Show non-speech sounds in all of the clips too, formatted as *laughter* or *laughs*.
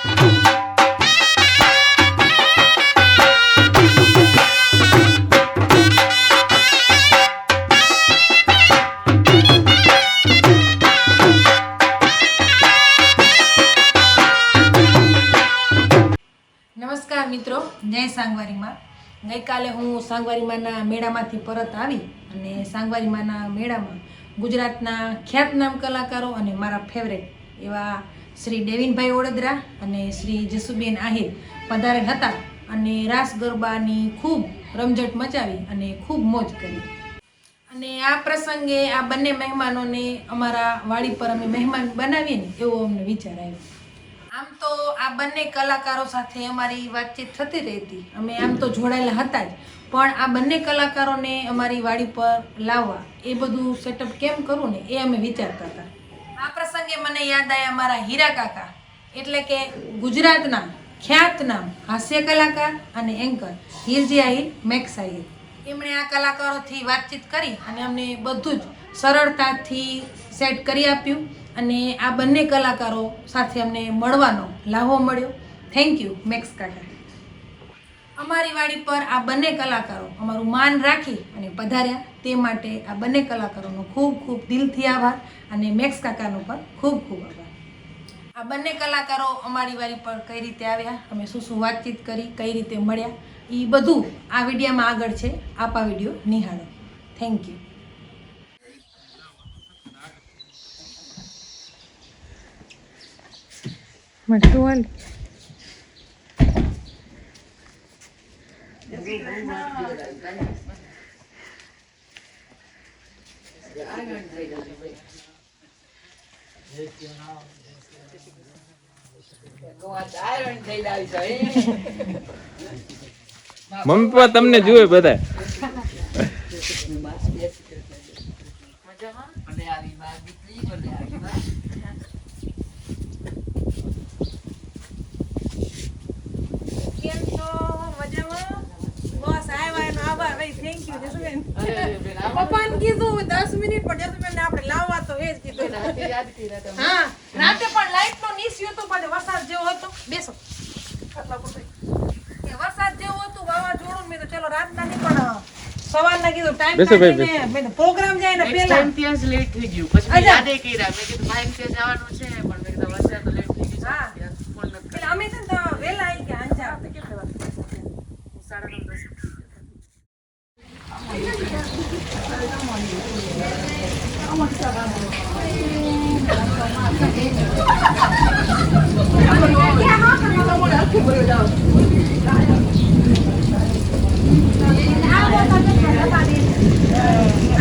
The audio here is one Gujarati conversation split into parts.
નમસ્કાર મિત્રો, જય સાંગવારીમાં. ગઈકાલે હું સાંગવારીમાંના મેળામાંથી પરત આવી અને સાંગવારીમાંના મેળામાં ગુજરાતના ખ્યાતનામ કલાકારો અને મારા ફેવરેટ એવા શ્રી દેવિનભાઈ ઓડેદરા અને શ્રી જસુબેન આહિર પધારેલ હતા અને રાસ ગરબાની ખૂબ રમઝટ મચાવી અને ખૂબ મોજ કરી. અને આ પ્રસંગે આ બંને મહેમાનોને અમારા વાડી પર અમે મહેમાન બનાવીએ ને એવો અમને વિચાર આવ્યો. આમ તો આ બંને કલાકારો સાથે અમારી વાતચીત થતી રહેતી. અમે આમ તો જોડાયેલા હતા જ. પણ આ બંને કલાકારોને અમારી વાડી પર લાવવા એ બધું સેટઅપ કેમ કરવું ને એ અમે વિચારતા હતા. આ પ્રસંગે મને યાદ આવ્યા મારા હીરા કાકા, એટલે કે ગુજરાતના ખ્યાત નામ હાસ્ય કલાકાર અને એન્કર હિરજી આહિર મેક્સ આહિર એમણે આ કલાકારોથી વાતચીત કરી અને અમને બધું જ સરળતાથી સેટ કરી આપ્યું અને આ બંને કલાકારો સાથે અમને મળવાનો લાહો મળ્યો. થેન્ક યુ મેક્સ કાકા. અમારી વાડી પર આ બંને કલાકારો અમારું માન રાખી અને પધાર્યા. તે માટે આ બંને કલાકારોનો ખૂબ ખૂબ દિલથી આભાર અને મેક્સ કાકાનો પણ ખૂબ ખૂબ આભાર. આ બંને કલાકારો અમારી વાડી પર કઈ રીતે આવ્યા, અમે શું શું વાતચીત કરી, કઈ રીતે મળ્યા એ બધું આ વિડીયામાં આગળ છે. આપ વીડિયો નિહાળો. થેન્ક યુ મટુવાલ મમ્મી પપ્પા તમને જુએ બધા કેમ છો? મજામાં? આભાર ભાઈ થેન્ક યુ જસુબેન. *laughs* પપ્પાને કીધું દસ મિનિટ પણ જસુબેન આપણે લાવવા તો એ જ કીધું. હા રાતે પણ લાઈટ નો નીસ્યો તો પણ વરસાદ જેવો હતો. બેસો. એ વરસાદ જેવો હતો વાવાઝોડું મેં તો ચલો રાતના નહીં પણ સવારના કીધું ટાઈમ બેસો ભાઈ, કાઢીને મેં પ્રોગ્રામ જાય ને Next પહેલા ત્યાં જ late થઈ ગયું. પછી મેં કર્યા. મેં કીધું ભાઈને ત્યાં જવાનું છે, પણ મેં કીધું વરસાદ તો late થઈ ગયું હા. એટલે અમે છે ને વેલા વહેલા આવી ગયા કર્યો. સાડા નવ દસ.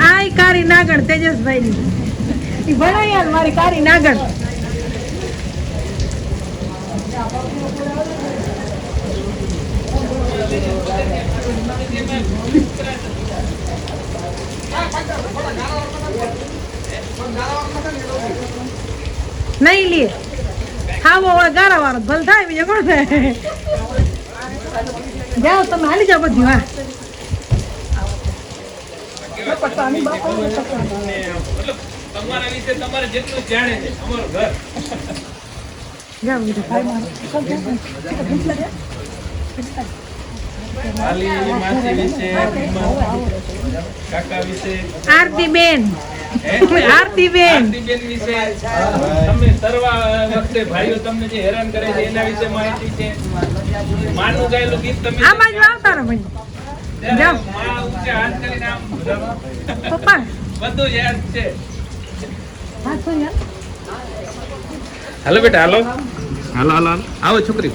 આ ઈ કારી નાગણ તેજસભાઈ ની ભણા યાર મારી કારી નાગણ. નહીં લે. હા હોય ગારા વાળો ભલ થાય બીજો કોણ થાય જાઓ તમે હાલી જાઓ બધી હા તમારા વિશે તમારે જેટલું જાણે છે અમારું ઘર. જાઓ બીજું ભાઈ મારો વાલી માસી વિશે કાકા વિશે આરતી બેન હે? આરતી બેન આરતીબેન વિશે તમે તરવા વખતે ભાઈઓ તમને જે હેરાન કરે છે એના વિશે માહિતી છે. માનું ગાયેલું ગીત તમે આમાં જ આવતા રહો ભાઈ. ત્યારે જાઓ. માં હાથ કરીને આમ પપ્પા. બધું યાદ છે. હા તો યાર. હાલો બેટા હાલો. હાલો હાલો હાલો. આવો છોકરી.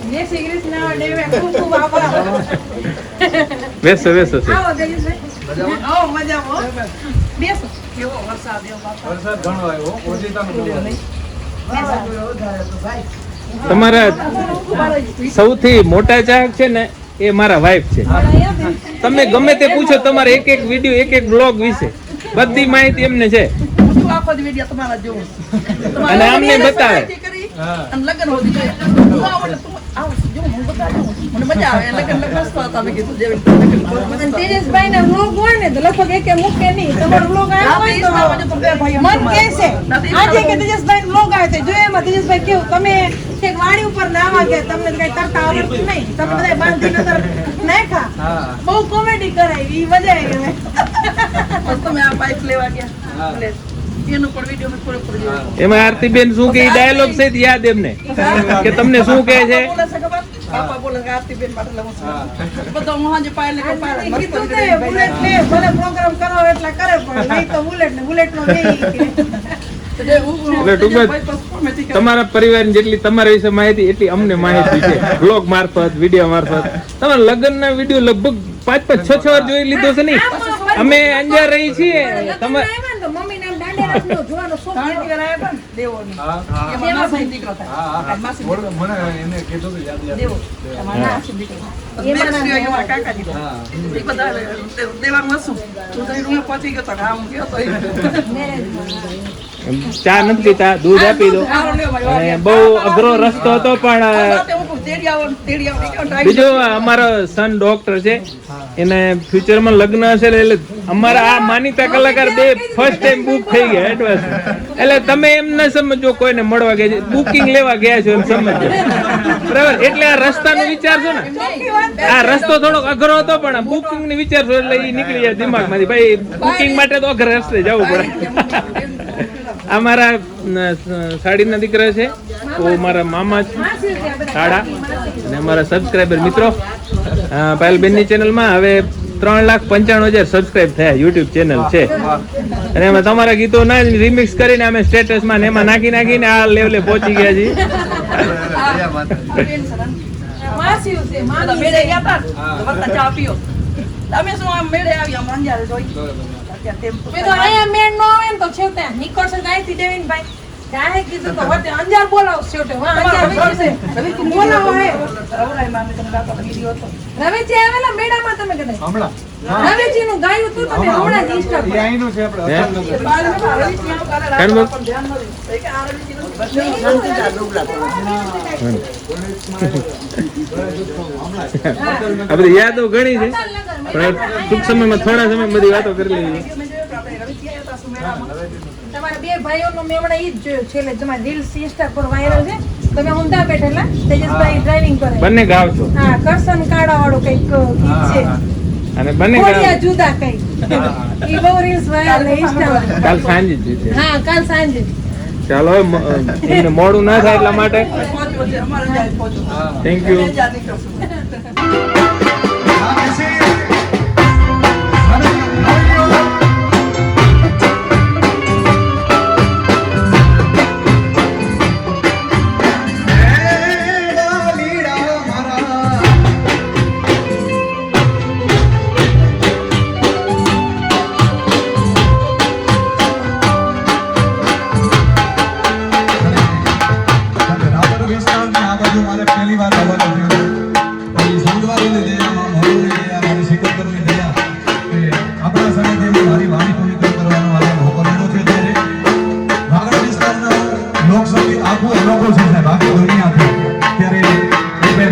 બેસો બેસો આવો જયેશભાઈ આવો મજામાં હો. બેસો. કેવો વરસાદ એવો બાપા. તમારા સૌથી મોટા ચાહક છે ને એ મારા વાઈફ છે. તમે ગમે તે પૂછો તમારે એક એક વીડિયો એક એક બ્લોગ વિશે. બધી માહિતી એમને છે. અને આમને બતાવે. અને લગ્ન હોતી જાય. તું આવો એટલે તું આવો જેવું હું બતાવું. મને મજા આવે. લગ્ન લગ્ન સ્વાદ તમે કીધું જેવી લગ્ન. તેજસભાઈ ના વ્લોગ હોય ને તો લગભગ એકે મૂકે નહીં. તમારો વ્લોગ આવ્યો હોય તો રાતે તો બે ભાઈઓ મન કે છે આજે કે તેજસભાઈ વ્લોગ આવ્યો તો જો એમાં તેજસભાઈ કેવું તમે એક વાણી ઉપર ના વાગે તમને કઈ તરતા આવડતું નહીં. તમે બધા બાંધી નજર નાખા બહુ કોમેડી કરાવી ઈ મજા આવી હવે તમે આ બાઈક લેવા ગયા. એટલે આરતી. એમાં આરતીબેન શું કે ડાયલોગ છે જ યાદ એમને. કે તમને શું કહે છે? કે આરતીબેન માટે લઉં છું. ને *laughs* ને નો. તમારા પરિવાર જેટલી તમારા વિશે માહિતી એટલી અમને માહિતી છે. બ્લોગ મારફત વીડિયો મારફત. તમારા લગ્નના વીડિયો લગભગ પાંચ પાંચ છ છ વાર જોઈ લીધો છે નહીં? અમે અંજાર રહી છીએ. તમારે ચા નથી પીતા? દૂધ આપી દો. બહુ અઘરો રસ્તો હતો પણ બીજો અમારો સન ડોક્ટર છે. એને ફ્યુચરમાં લગ્ન હશે ને એટલે અમારા આ માનીતા કલાકાર બે ફર્સ્ટ ટાઈમ બુક થઈ ગયા એડવાન્સ એટલે તમે એમ ન સમજો કોઈને મળવા ગયા છે. બુકિંગ લેવા ગયા છો એમ સમજો. બરાબર? એટલે આ રસ્તાનો વિચારશો ને? આ રસ્તો થોડો અઘરો હતો પણ બુકિંગની વિચારશો એટલે એ નીકળી જાય દિમાગમાંથી. ભાઈ બુકિંગ માટે તો અઘર રસ્તે જવું પડે. આ મારા સાડીના દીકરા છે. તો મારા મામા છે. સાડા. અને મારા સબસ્ક્રાઈબર મિત્રો. પાયલબેનની ચેનલમાં હવે ત્રણ લાખ પંચાણું હજાર સબસ્ક્રાઈબ થયા યુટ્યુબ ચેનલ છે. અને એમાં તમારા ગીતો ના રિમિક્સ કરીને અમે સ્ટેટસમાં ને એમાં નાખી નાખીને આ લેવલે પહોંચી ગયા છીએ. માસી છે બધા મામી મેળે ગયા હતા ને, તો બધા ચા પીઓ. અમે શું આમ મેળે આવી આમ જોઈ? અત્યારે ટેમ્પો મેં તો અહીંયા મેળ નો આવે ને તો છેવટે નીકળશે તો અહીંથી દેવીનભાઈ ચાહે કીધું તો વચ્ચે અંજાર બોલાવો છેવટે. અંજાર વેચી છે. બોલાવો હે. વીડિયો હતો. રવેચી આવેલા મેળામાં તમે કદાચ? નું ગાયું તું તમે હમણાં જ ઇન્સ્ટા પર. હે? બાર ને બાર રવિચીનું કાલે રાત્રે કાનબા? પણ ધ્યાન ન દીધું. એ કે આ રવિચીનું બસ આ બધી યાદો ઘણી છે. પણ ટૂંક સમયમાં થોડા સમય બધી વાતો કરી લઈએ. તમારા બે ભાઈઓનો મેં હમણાં ઈ જ જોયો છેલ્લે તમારા રીલ્સ ઇન્સ્ટા પર વાયરલ છે. તમે ઊંધા બેઠેલા તેજસભાઈ ડ્રાઇવિંગ કરે. બંને ગાવ છો. હા કરસન કાળા વાળો કંઈક ગીત છે. અને બંને જુદા કઈ. ઈ બહુ રીલ્સ વાયરલ ઇન્સ્ટા કાલ સાંજે જ હા કાલ સાંજે ચાલો એમને મોડું ના થાય એટલા માટે. થેન્ક યુ અમે જ્યાં નીકળશું રાવણ વિસ્તારમાં આ બાજુ